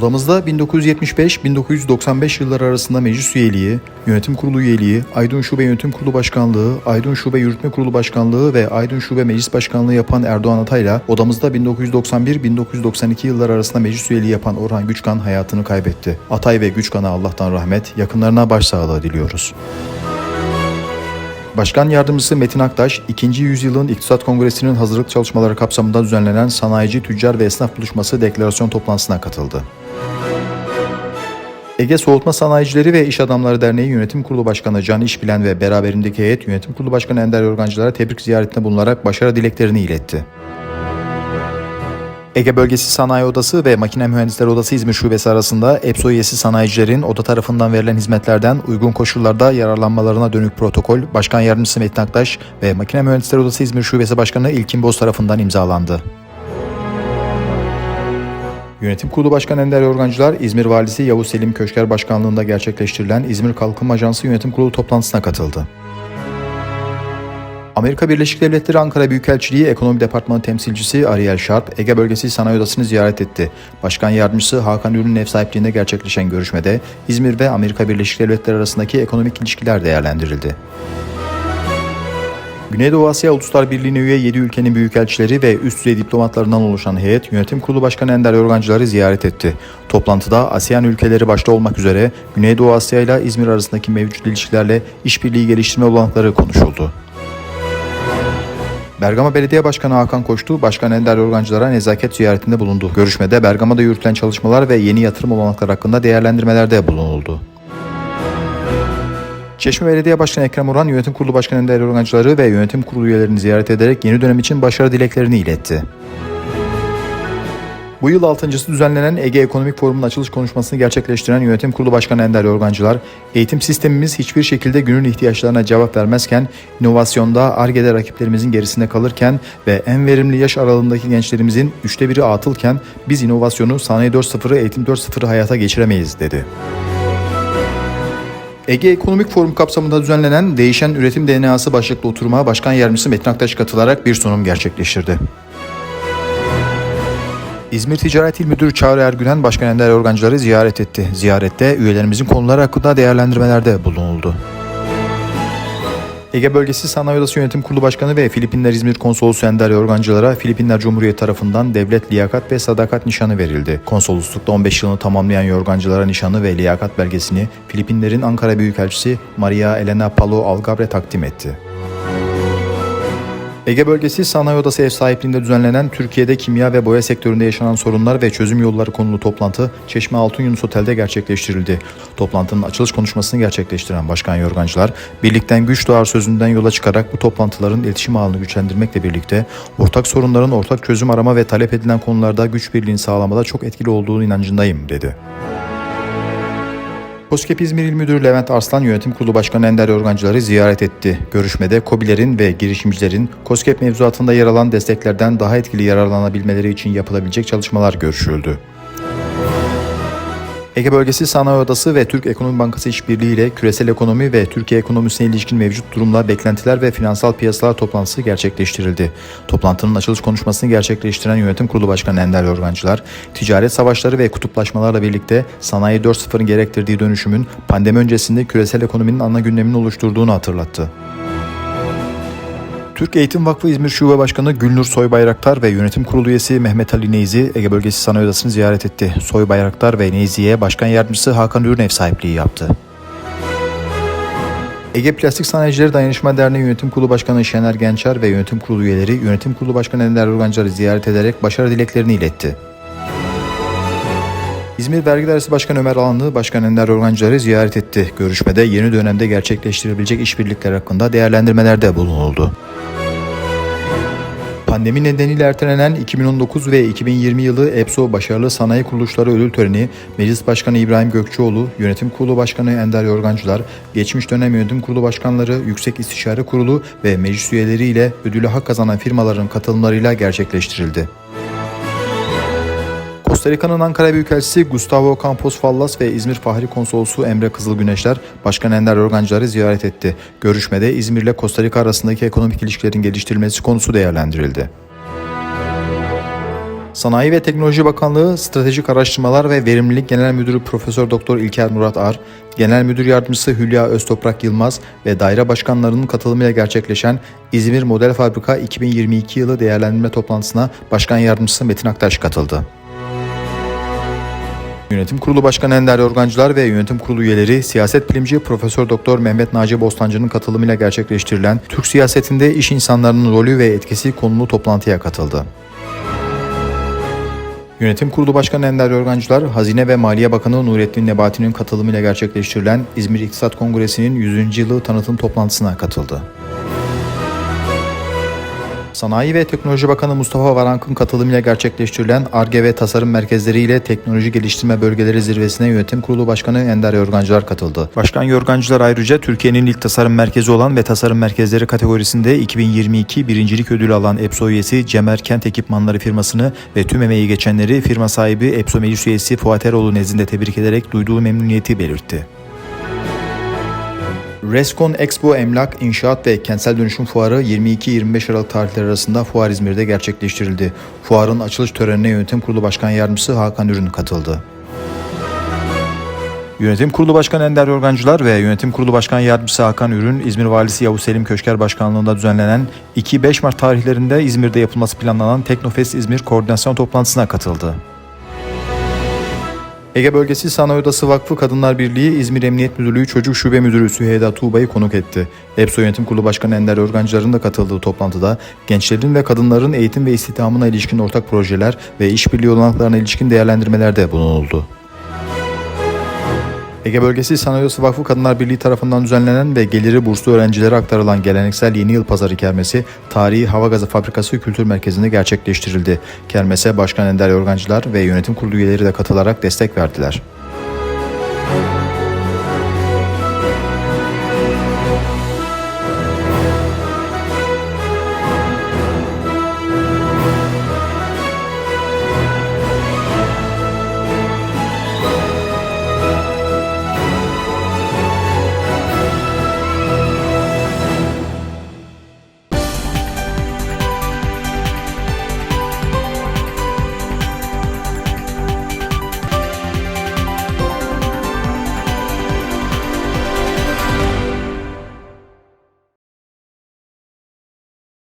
Odamızda 1975-1995 yılları arasında meclis üyeliği, yönetim kurulu üyeliği, Aydın Şube Yönetim Kurulu Başkanlığı, Aydın Şube Yürütme Kurulu Başkanlığı ve Aydın Şube Meclis Başkanlığı yapan Erdoğan Atay'la odamızda 1991-1992 yılları arasında meclis üyeliği yapan Orhan Güçkan hayatını kaybetti. Atay ve Güçkan'a Allah'tan rahmet, yakınlarına başsağlığı diliyoruz. Başkan Yardımcısı Metin Aktaş, 2. Yüzyılın İktisat Kongresi'nin hazırlık çalışmaları kapsamında düzenlenen sanayici, tüccar ve esnaf buluşması deklarasyon toplantısına katıldı. Ege Soğutma Sanayicileri ve İş Adamları Derneği Yönetim Kurulu Başkanı Can İşbilen ve beraberindeki heyet Yönetim Kurulu Başkanı Ender Yorgancılara tebrik ziyaretinde bulunarak başarı dileklerini iletti. Ege Bölgesi Sanayi Odası ve Makine Mühendisleri Odası İzmir Şubesi arasında EPSO üyesi sanayicilerin oda tarafından verilen hizmetlerden uygun koşullarda yararlanmalarına dönük protokol Başkan Yardımcısı Metin Aktaş ve Makine Mühendisleri Odası İzmir Şubesi Başkanı İlkin Boz tarafından imzalandı. Yönetim Kurulu Başkanı Ender Yorgancılar, İzmir Valisi Yavuz Selim Köşker Başkanlığında gerçekleştirilen İzmir Kalkınma Ajansı Yönetim Kurulu toplantısına katıldı. Amerika Birleşik Devletleri Ankara Büyükelçiliği Ekonomi Departmanı temsilcisi Ariel Sharp, Ege Bölgesi Sanayi Odası'nı ziyaret etti. Başkan Yardımcısı Hakan Ürün ev sahipliğinde gerçekleşen görüşmede İzmir ve Amerika Birleşik Devletleri arasındaki ekonomik ilişkiler değerlendirildi. Güneydoğu Asya Uluslar Birliği'ne üye 7 ülkenin büyükelçileri ve üst düzey diplomatlarından oluşan heyet Yönetim Kurulu Başkanı Ender Yorgancıları ziyaret etti. Toplantıda ASEAN ülkeleri başta olmak üzere Güneydoğu Asya ile İzmir arasındaki mevcut ilişkilerle işbirliği geliştirme olanakları konuşuldu. Bergama Belediye Başkanı Hakan Koçtu, Başkan Ender Yorgancılara nezaket ziyaretinde bulundu. Görüşmede Bergama'da yürütülen çalışmalar ve yeni yatırım olanakları hakkında değerlendirmelerde bulunuldu. Çeşme Belediye Başkanı Ekrem Orhan, Yönetim Kurulu Başkanı Ender Yorgancıları ve Yönetim Kurulu üyelerini ziyaret ederek yeni dönem için başarı dileklerini iletti. Bu yıl altıncısı düzenlenen Ege Ekonomik Forumu'nun açılış konuşmasını gerçekleştiren Yönetim Kurulu Başkanı Ender Yorgancılar, eğitim sistemimiz hiçbir şekilde günün ihtiyaçlarına cevap vermezken, inovasyonda ARGE'de rakiplerimizin gerisinde kalırken ve en verimli yaş aralığındaki gençlerimizin üçte biri atılken biz inovasyonu sanayi 4.0'ı eğitim 4.0'ı hayata geçiremeyiz dedi. Ege Ekonomik Forum kapsamında düzenlenen Değişen Üretim DNA'sı başlıklı oturuma Başkan Yardımcısı Metin Aktaş katılarak bir sunum gerçekleştirdi. İzmir Ticaret İl Müdürü Çağrı Ergülen Başkan Ender Organcıları ziyaret etti. Ziyarette üyelerimizin konuları hakkında değerlendirmelerde bulunuldu. Ege Bölgesi Sanayi Odası Yönetim Kurulu Başkanı ve Filipinler İzmir Konsolosu Ender Yorgancılara Filipinler Cumhuriyeti tarafından devlet liyakat ve sadakat nişanı verildi. Konsoloslukta 15 yılını tamamlayan Yorgancılara nişanı ve liyakat belgesini Filipinlerin Ankara Büyükelçisi Maria Elena Palo Algabre takdim etti. Ege Bölgesi Sanayi Odası ev sahipliğinde düzenlenen Türkiye'de kimya ve boya sektöründe yaşanan sorunlar ve çözüm yolları konulu toplantı Çeşme Altın Yunus Otel'de gerçekleştirildi. Toplantının açılış konuşmasını gerçekleştiren Başkan Yorgancılar, birlikten güç doğar sözünden yola çıkarak bu toplantıların iletişim ağını güçlendirmekle birlikte ortak sorunların ortak çözüm arama ve talep edilen konularda güç birliğini sağlamada çok etkili olduğunu inancındayım dedi. COSGAP İzmir İl Müdürü Levent Arslan Yönetim Kurulu Başkanı Ender Yorgancıları ziyaret etti. Görüşmede KOBİ'lerin ve girişimcilerin COSGAP mevzuatında yer alan desteklerden daha etkili yararlanabilmeleri için yapılabilecek çalışmalar görüşüldü. Ege Bölgesi Sanayi Odası ve Türk Ekonomi Bankası işbirliği ile küresel ekonomi ve Türkiye ekonomisine ilişkin mevcut durumla beklentiler ve finansal piyasalar toplantısı gerçekleştirildi. Toplantının açılış konuşmasını gerçekleştiren Yönetim Kurulu Başkanı Ender Yorgancılar, ticaret savaşları ve kutuplaşmalarla birlikte sanayi 4.0'ın gerektirdiği dönüşümün pandemi öncesinde küresel ekonominin ana gündemini oluşturduğunu hatırlattı. Türk Eğitim Vakfı İzmir Şube Başkanı Gülnur Soybayraktar ve Yönetim Kurulu üyesi Mehmet Ali Neyzi Ege Bölgesi Sanayi Odası'nı ziyaret etti. Soybayraktar ve Neyzi'ye Başkan Yardımcısı Hakan Ürün ev sahipliği yaptı. Ege Plastik Sanayicileri Dayanışma Derneği Yönetim Kurulu Başkanı Şener Gençer ve Yönetim Kurulu üyeleri Yönetim Kurulu Başkanı Ender Urgancı'ları ziyaret ederek başarı dileklerini iletti. İzmir Vergi Dairesi Başkanı Ömer Alanlı, Başkan Ender Organcıları ziyaret etti. Görüşmede yeni dönemde gerçekleştirilebilecek işbirlikler hakkında değerlendirmelerde bulunuldu. Pandemi nedeniyle ertelenen 2019 ve 2020 yılı EPSO Başarılı Sanayi Kuruluşları Ödül Töreni, Meclis Başkanı İbrahim Gökçeoğlu, Yönetim Kurulu Başkanı Ender Yorgancılar, geçmiş dönem Yönetim Kurulu Başkanları, Yüksek İstişare Kurulu ve meclis üyeleriyle ödülü hak kazanan firmaların katılımlarıyla gerçekleştirildi. Costa Rica'nın Ankara Büyükelçisi Gustavo Campos Fallas ve İzmir Fahri Konsolosu Emre Kızılgüneşler, Başkan Ender Organcıları ziyaret etti. Görüşmede İzmir ile Costa Rica arasındaki ekonomik ilişkilerin geliştirilmesi konusu değerlendirildi. Sanayi ve Teknoloji Bakanlığı Stratejik Araştırmalar ve Verimlilik Genel Müdürü Profesör Doktor İlker Murat Ar, Genel Müdür Yardımcısı Hülya Öztoprak Yılmaz ve daire başkanlarının katılımıyla gerçekleşen İzmir Model Fabrika 2022 yılı değerlendirme toplantısına Başkan Yardımcısı Metin Aktaş katıldı. Yönetim Kurulu Başkanı Ender Yorgancılar ve Yönetim Kurulu üyeleri siyaset bilimci Profesör Doktor Mehmet Naci Bostancı'nın katılımıyla gerçekleştirilen Türk siyasetinde iş insanlarının rolü ve etkisi konulu toplantıya katıldı. Yönetim Kurulu Başkanı Ender Yorgancılar, Hazine ve Maliye Bakanı Nurettin Nebati'nin katılımıyla gerçekleştirilen İzmir İktisat Kongresi'nin 100. yılı tanıtım toplantısına katıldı. Sanayi ve Teknoloji Bakanı Mustafa Varank'ın katılımıyla gerçekleştirilen ARGE ve Tasarım Merkezleri ile Teknoloji Geliştirme Bölgeleri Zirvesi'ne Yönetim Kurulu Başkanı Ender Yorgancılar katıldı. Başkan Yorgancılar ayrıca Türkiye'nin ilk tasarım merkezi olan ve tasarım merkezleri kategorisinde 2022 birincilik ödülü alan EPSO üyesi Cemer Kent Ekipmanları firmasını ve tüm emeği geçenleri firma sahibi EPSO Meclis üyesi Fuat Eroğlu nezdinde tebrik ederek duyduğu memnuniyeti belirtti. Rescon Expo Emlak, İnşaat ve Kentsel Dönüşüm Fuarı 22-25 Aralık tarihleri arasında Fuar İzmir'de gerçekleştirildi. Fuarın açılış törenine Yönetim Kurulu Başkan Yardımcısı Hakan Ürün katıldı. Yönetim Kurulu Başkanı Ender Yorgancılar ve Yönetim Kurulu Başkan Yardımcısı Hakan Ürün, İzmir Valisi Yavuz Selim Köşker Başkanlığında düzenlenen 2-5 Mart tarihlerinde İzmir'de yapılması planlanan Teknofest İzmir koordinasyon toplantısına katıldı. Ege Bölgesi Sanayi Odası Vakfı Kadınlar Birliği İzmir Emniyet Müdürlüğü Çocuk Şube Müdürü Süheyda Tuğba'yı konuk etti. EPSO Yönetim Kurulu Başkanı Ender Örgancılar'ın da katıldığı toplantıda gençlerin ve kadınların eğitim ve istihdamına ilişkin ortak projeler ve işbirliği olanaklarına ilişkin değerlendirmelerde bulunuldu. Ege Bölgesi Sanayi Odası Vakfı Kadınlar Birliği tarafından düzenlenen ve geliri burslu öğrencilere aktarılan geleneksel Yeni Yıl Pazarı Kermesi Tarihi Hava Gazı Fabrikası Kültür Merkezi'nde gerçekleştirildi. Kermese Başkan Ender Yorgancılar ve Yönetim Kurulu üyeleri de katılarak destek verdiler.